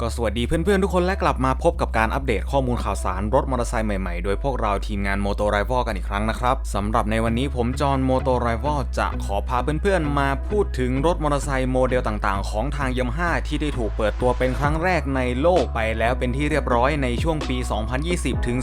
ก็สวัสดีเพื่อนๆทุกคนและกลับมาพบกับการอัปเดตข้อมูลข่าวสารรถมอเตอร์ไซค์ใหม่ๆ โดยพวกเราทีมงาน Moto Rival กันอีกครั้งนะครับสำหรับในวันนี้ผมจอห์น Moto Rival จะขอพาเพื่อนๆ มาพูดถึงรถมอเตอร์ไซค์โมเดลต่างๆ ของทาง Yamaha ที่ได้ถูกเปิดตัวเป็นครั้งแรกในโลกไปแล้วเป็นที่เรียบร้อยในช่วงปี 2020 ถึง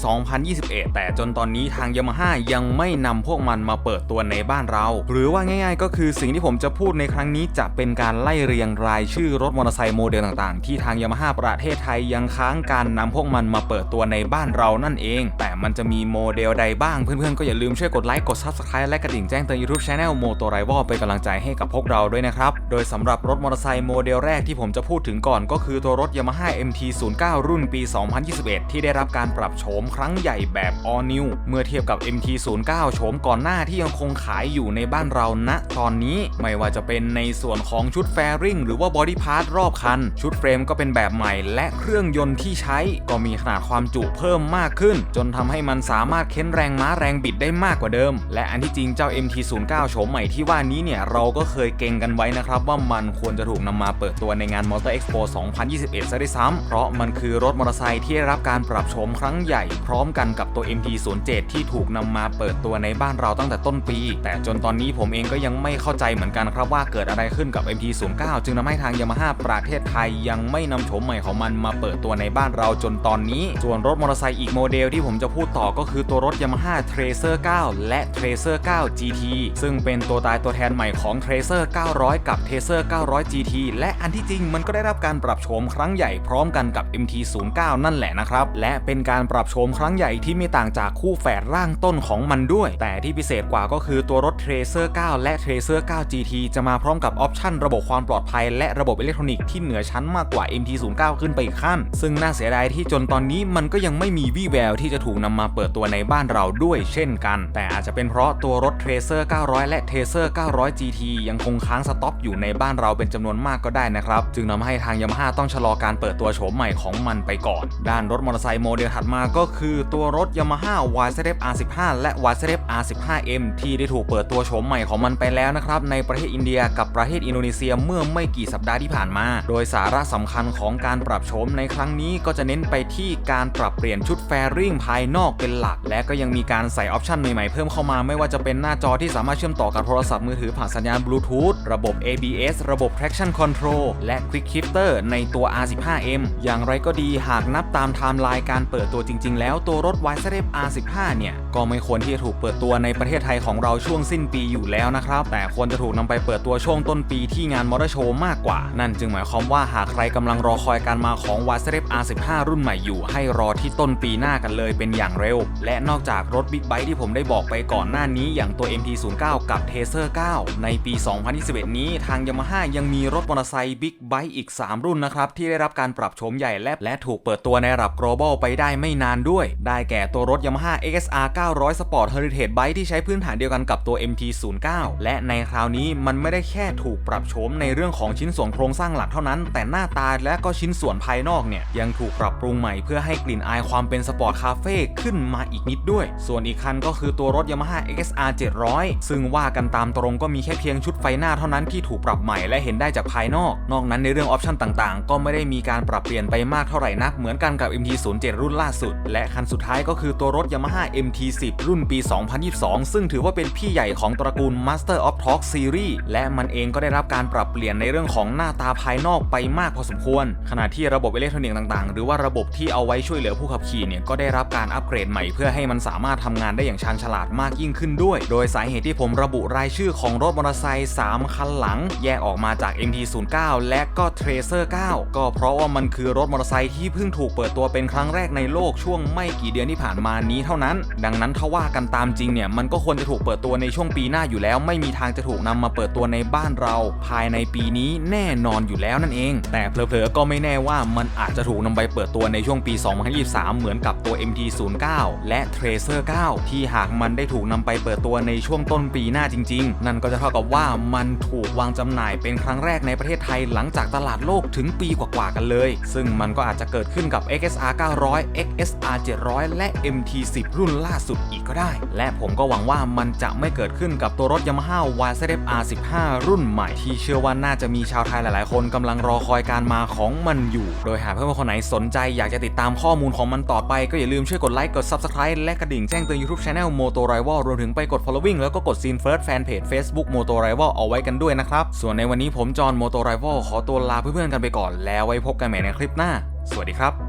2021 แต่จนตอนนี้ทาง Yamaha ยังไม่นำพวกมันมาเปิดตัวในบ้านเรา หรือว่าง่าย ๆ ก็คือสิ่งที่ผมจะพูดในครั้งนี้จะเป็นการไล่เรียงรายชื่อรถมอเตอร์ไซค์โมเดลต่างๆ ที่ทางประเทศไทยยังค้างการนำพวกมันมาเปิดตัวในบ้านเรานั่นเอง แต่มันจะมีโมเดลใดบ้าง เพื่อนๆ ก็อย่าลืมช่วยกดไลค์ กด Subscribe และกระดิ่งแจ้งเตือน YouTube Channel Moto Rival เป็นกำลังใจให้กับพวกเราด้วยนะครับ โดยสำหรับรถมอเตอร์ไซค์โมเดลแรกที่ผมจะพูดถึงก่อนก็คือตัวรถ Yamaha MT09 รุ่นปี 2021 ที่ได้รับการปรับโฉมครั้งใหญ่แบบ All New เมื่อเทียบกับ MT09 โฉมก่อนหน้าที่ยังคงขายอยู่ในบ้านเราณตอนนี้ไม่ว่าจะเป็นในส่วนของชุดแฟริงหรือว่าบอดี้พาร์ทรอบคัน ชุดเฟรมก็เป็นแบบใหม่ และเครื่องยนต์ที่ใช้ก็มีขนาดความจุเพิ่มมากขึ้น จนทำให้มันสามารถเค้นแรงม้าแรงบิดได้มากกว่าเดิม และอันที่จริงเจ้า MT09 โฉมใหม่ที่ว่านี้เนี่ยเราก็เคยเก่งกันไว้นะครับ ว่ามันควรจะถูกนำมาเปิดตัวในงาน Motor Expo 2021 ซะด้วยซ้ำเพราะมันคือรถมอเตอร์ไซค์ที่ได้รับการปรับโฉมครั้งใหญ่พร้อมกันกับตัว MT07 ที่ถูกนำมาเปิดตัวในบ้านเราตั้งแต่ต้นปี แต่จนตอนนี้ผมเองก็ยังไม่เข้าใจเหมือนกันครับว่าเกิดอะไรขึ้นกับ MT09 จึงทำให้ทาง Yamaha ประเทศไทยยังไม่นำโฉมใหม่ของมันมาเปิดตัวในบ้านเราจนตอนนี้ ส่วนรถมอเตอร์ไซค์อีกโมเดลที่ผมจะพูดต่อก็คือตัวรถ Yamaha Tracer 9 และ Tracer 9 GT ซึ่งเป็นตัวตายตัวแทนใหม่ของ Tracer 900 กับ Tracer 900 GT และอันที่จริงมันก็ได้รับการปรับโฉมครั้งใหญ่พร้อมกันกับ MT09 นั่นแหละนะครับ และเป็นการปรับโฉมครั้งใหญ่ที่ไม่ต่างจากคู่แฝดร่างต้นของมันด้วย แต่ที่พิเศษกว่าก็คือตัวรถ Tracer 9 และ Tracer 9 GT จะมาพร้อมกับออปชั่นระบบความปลอดภัยและระบบอิเล็กทรอนิกส์ที่เหนือชั้นมากกว่า MT09 ขึ้นไปอีกขั้น ซึ่งน่าเสียดายที่จนตอนนี้มันก็ยังไม่มีวี่แววที่จะถูกนำมาเปิดตัวในบ้านเราด้วยเช่นกัน แต่อาจจะเป็นเพราะตัวรถ Tracer 900 และ Tracer 900 GT ยังคงค้างสต็อกอยู่ในบ้านเราเป็นจำนวนมากก็ได้นะครับ จึงทำให้ทาง Yamaha ต้องชะลอการเปิดตัวโฉมใหม่ของมันไปก่อน ด้านรถมอเตอร์ไซค์โมเดลถัดมาก็คือตัวรถ Yamaha YZF R15 และ YZF R15M ที่ได้ถูกเปิดตัวโฉมใหม่ของมันไปแล้วนะครับในประเทศอินเดียกับประเทศอินโดนีเซียเมื่อไม่กี่สัปดาห์ที่ผ่านมา โดยสาระสำคัญของการการปรับโฉมในครั้งนี้ก็จะเน้นไปที่การปรับเปลี่ยนชุดแฟริ่งภายนอกเป็นหลัก และก็ยังมีการใส่ออปชันใหม่ๆเพิ่มเข้ามาไม่ว่าจะเป็นหน้าจอที่สามารถเชื่อมต่อกับโทรศัพท์มือถือผ่านสัญญาณบลูทูธระบบ ABS ระบบ traction control และ quick shifter ในตัว R15M อย่างไรก็ดีหากนับตามไทม์ไลน์การเปิดตัวจริง ๆ แล้วตัวรถ YZF R15 เนี่ย ก็ไม่ควรที่จะถูกเปิดตัวในประเทศไทยของเราช่วงสิ้นปีอยู่แล้วนะครับ แต่ควรจะถูกนำไปเปิดตัวช่วงต้นปีที่งานมอเตอร์โชว์มากกว่า นั่นจึงหมายความว่าหากใครกำลังรอคคอยการมาของ YZF R15 รุ่นใหม่อยู่ ให้รอที่ต้นปีหน้ากันเลยเป็นอย่างเร็ว และนอกจากรถบิ๊กไบค์ที่ผมได้บอกไปก่อนหน้านี้อย่างตัว MT09 กับ Tracer 9 ในปี 2021 นี้ทาง Yamaha ยังมีรถมอเตอร์ไซค์บิ๊กไบค์อีก 3 รุ่นนะครับที่ได้รับการปรับโฉมใหญ่และและถูกเปิดตัวในระดับ global ไปได้ไม่นานด้วย ได้แก่ตัวรถ Yamaha XR900 Sport Heritage Bike ที่ใช้พื้นฐานเดียวกันกับตัว MT09 และในคราวนี้มันไม่ได้แค่ถูกปรับโฉมในเรื่องของชิ้นส่วนโครงสร้างหลักเท่านั้น แต่หน้าตาและก็ชิ้นส่วนภายนอกเนี่ยยังถูกปรับปรุงใหม่เพื่อให้กลิ่นอายความเป็นสปอร์ตคาเฟ่ขึ้นมาอีกนิดด้วย ส่วนอีกคันก็คือตัวรถ Yamaha XR 700 ซึ่งว่ากันตามตรงก็มีแค่เพียงชุดไฟหน้าเท่านั้นที่ถูกปรับใหม่และเห็นได้จากภายนอก นอกนั้นในเรื่องออปชั่นต่างๆ ก็ไม่ได้มีการปรับเปลี่ยนไปมากเท่าไหร่นักเหมือนกันกับ MT07 รุ่นล่าสุด และคันสุดท้ายก็คือตัวรถ Yamaha MT10 รุ่นปี 2022 ซึ่งถือว่าเป็นพี่ใหญ่ของตระกูล Master of Torque Series และมันเองก็ได้รับการปรับเปลี่ยนในเรื่องของหน้าตาภายนอกไปมากพอสมควรขณะที่ระบบอิเล็กทรอนิกส์ต่างๆ หรือว่าระบบที่เอาไว้ช่วยเหลือผู้ขับขี่เนี่ยก็ได้รับการอัปเกรดใหม่เพื่อให้มันสามารถทำงานได้อย่างชาญฉลาดมากยิ่งขึ้นด้วย โดยสาเหตุที่ผมระบุรายชื่อของรถมอเตอร์ไซค์3คันหลัง แยกออกมาจาก MT09 และก็ Tracer 9 ก็เพราะว่ามันคือรถมอเตอร์ไซค์ที่เพิ่งถูกเปิดตัวเป็นครั้งแรกในโลกช่วงไม่กี่เดือนที่ผ่านมานี้เท่านั้น ดังนั้นถ้าว่ากันตามจริงเนี่ยมันก็ควรจะถูกเปิดตัวในช่วงปีหน้าอยู่แล้ว ไม่มีทางจะถูกนำมาเปิดตัวในบ้านเรา ภายในปีนี้แน่นอนอยู่แล้วนั่นเอง แต่เผลอๆก็ไม่แน่ว่ามันอาจจะถูกนำไปเปิดตัวในช่วงปี 2023 เหมือนกับตัว MT09 และ Tracer 9 ที่หากมันได้ถูกนำไปเปิดตัวในช่วงต้นปีหน้าจริง ๆ นั่นก็จะเท่ากับว่ามันถูกวางจำหน่ายเป็นครั้งแรกในประเทศไทยหลังจากตลาดโลกถึงปีกว่าๆกันเลย ซึ่งมันก็อาจจะเกิดขึ้นกับ XSR 900 XSR 700 และ MT10 รุ่นล่าสุดอีกก็ได้ และผมก็หวังว่ามันจะไม่เกิดขึ้นกับตัวรถ Yamaha YZF R15 รุ่นใหม่ที่เชื่อว่าน่าจะมีชาวไทยหลาย ๆ คนกำลังรอคอยการมาของมันอยู่ โดยหากเพื่อนๆคนไหนสนใจอยากจะติดตามข้อมูลของมันต่อไป ก็อย่าลืมช่วยกดไลค์กด Subscribe และกระดิ่งแจ้งเตือน YouTube Channel Moto Rival รวมถึงไปกด following แล้วก็กด Scene First Fanpage Facebook Moto Rival เอาไว้กันด้วยนะครับ ส่วนในวันนี้ผมจอห์น Moto Rival ขอตัวลาเพื่อนๆกันไปก่อนแล้วไว้พบกันใหม่ในคลิปหน้า สวัสดีครับ